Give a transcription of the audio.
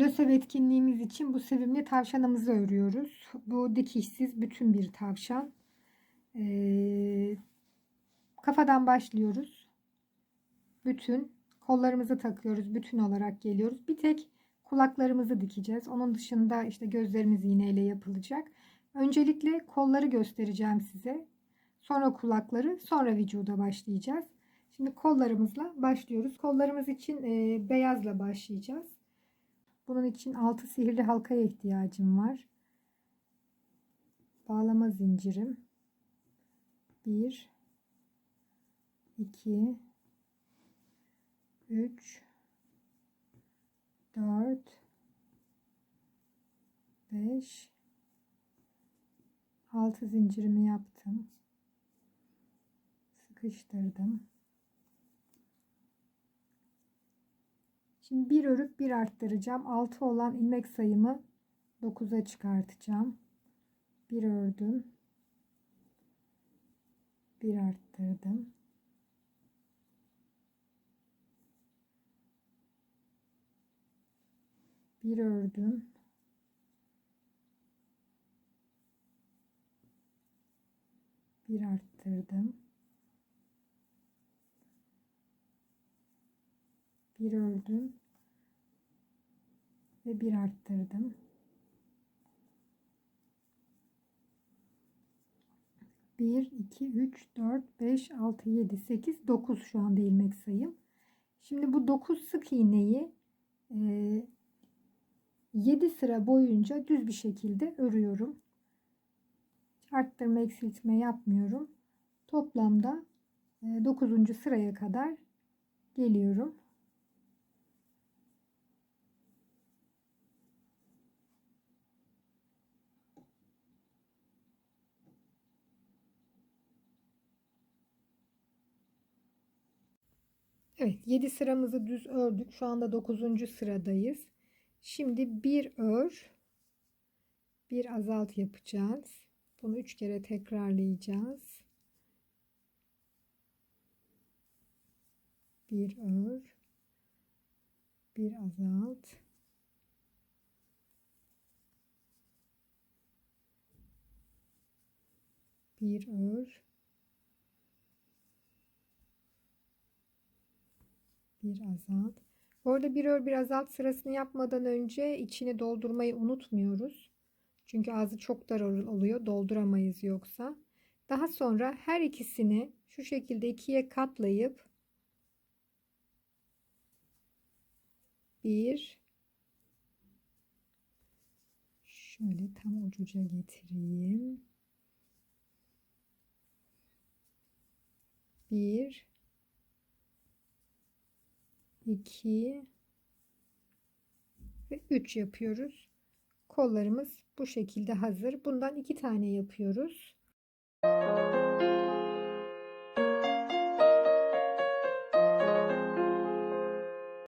Sosyal etkinliğimiz için bu sevimli tavşanımızı örüyoruz. Bu dikişsiz bütün bir tavşan. Ee, kafadan başlıyoruz. Bütün kollarımızı takıyoruz. Bütün olarak geliyoruz. Bir tek kulaklarımızı dikeceğiz. Onun dışında işte gözlerimiz iğneyle yapılacak. Öncelikle kolları göstereceğim size. Sonra kulakları, sonra vücuda başlayacağız. Şimdi kollarımızla başlıyoruz. Kollarımız için e, beyazla başlayacağız. Bunun için altı sihirli halkaya ihtiyacım var. Bağlama zincirim. 1 2 3 4 5 6 zincirimi yaptım. Sıkıştırdım. Şimdi bir örüp bir arttıracağım. 6 olan ilmek sayımı 9'a çıkartacağım. Bir ördüm. Bir arttırdım. Bir ördüm. Bir arttırdım. Bir ördüm ve bir arttırdım. Bir, iki, üç, dört, beş, altı, yedi, sekiz, dokuz şu anda ilmek sayım. Şimdi bu dokuz sık iğneyi e, 7 sıra boyunca düz bir şekilde örüyorum. Arttırma eksiltme yapmıyorum. Toplamda 9. sıraya kadar geliyorum. Evet 7 sıramızı düz ördük. Şu anda 9. sıradayız. Şimdi bir ör, bir azalt yapacağız. Bunu üç kere tekrarlayacağız. Bir ör, bir azalt. Bir ör, bir azalt. Bu arada bir ör bir azalt sırasını yapmadan önce içini doldurmayı unutmuyoruz. Çünkü ağzı çok dar oluyor. Dolduramayız yoksa. Daha sonra her ikisini şu şekilde ikiye katlayıp bir şöyle tam ucuca getireyim. Bir 2 ve 3 yapıyoruz. Kollarımız bu şekilde hazır. Bundan iki tane yapıyoruz.